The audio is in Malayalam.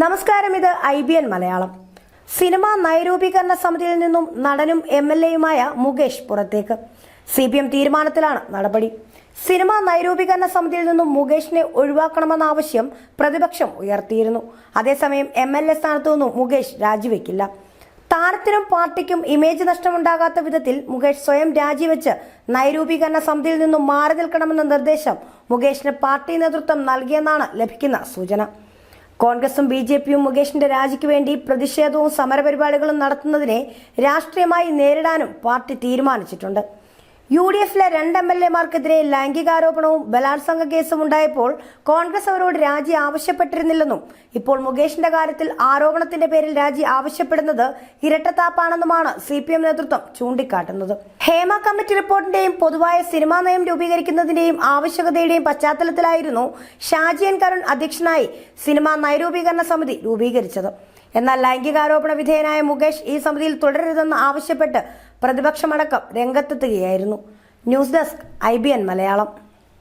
നമസ്കാരം ഇത് I B N Malayalam. Cinema നയരൂപീകരണ സമിതിയിൽ നിന്നും നടനും എം എൽ എയുമായ മുകേഷ് പുറത്തേക്ക്. സി പി എം തീരുമാനത്തിലാണ് നടപടി. സിനിമാ നയരൂപീകരണ സമിതിയിൽ നിന്നും മുകേഷിനെ ഒഴിവാക്കണമെന്ന ആവശ്യം പ്രതിപക്ഷം ഉയർത്തിയിരുന്നു. അതേസമയം എം എൽ എ സ്ഥാനത്തു നിന്നും മുകേഷ് രാജിവെക്കില്ല. താരത്തിനും പാർട്ടിക്കും ഇമേജ് നഷ്ടമുണ്ടാകാത്ത വിധത്തിൽ മുകേഷ് സ്വയം രാജിവെച്ച് നയരൂപീകരണ സമിതിയിൽ നിന്നും മാറി നിൽക്കണമെന്ന നിർദ്ദേശം മുകേഷിന് പാർട്ടി നേതൃത്വം നൽകിയെന്നാണ് ലഭിക്കുന്ന സൂചന. കോൺഗ്രസും ബി ജെ പിയും മുകേഷിന്റെ രാജിക്ക് വേണ്ടി പ്രതിഷേധവും സമരപരിപാടികളും നടത്തുന്നതിനെ രാഷ്ട്രീയമായി നേരിടാനും പാർട്ടി തീരുമാനിച്ചിട്ടുണ്ട്. യു ഡി എഫിലെ രണ്ട് എം എൽ എമാർക്കെതിരെ ലൈംഗികാരോപണവും ബലാത്സംഗ കേസും ഉണ്ടായപ്പോൾ കോൺഗ്രസ് അവരോട് രാജി ആവശ്യപ്പെട്ടിരുന്നില്ലെന്നും ഇപ്പോൾ മുകേഷിന്റെ കാര്യത്തിൽ ആരോപണത്തിന്റെ പേരിൽ രാജി ആവശ്യപ്പെടുന്നത് ഇരട്ടത്താപ്പാണെന്നുമാണ് സി പി എം നേതൃത്വം ചൂണ്ടിക്കാട്ടുന്നത്. ഹേമ കമ്മിറ്റി റിപ്പോർട്ടിന്റെയും പൊതുവായ സിനിമാ നയം രൂപീകരിക്കുന്നതിന്റെയും ആവശ്യകതയുടെയും പശ്ചാത്തലത്തിലായിരുന്നു ഷാജിയൻ കരുൺ അധ്യക്ഷനായി സിനിമാ നയരൂപീകരണ സമിതി രൂപീകരിച്ചത്. എന്നാൽ ലൈംഗികാരോപണ വിധേയനായ മുകേഷ് ഈ സമിതിയിൽ തുടരരുതെന്ന് ആവശ്യപ്പെട്ട് പ്രതിപക്ഷമടക്കം രംഗത്തെത്തുകയായിരുന്നു. News desk I Malayalam.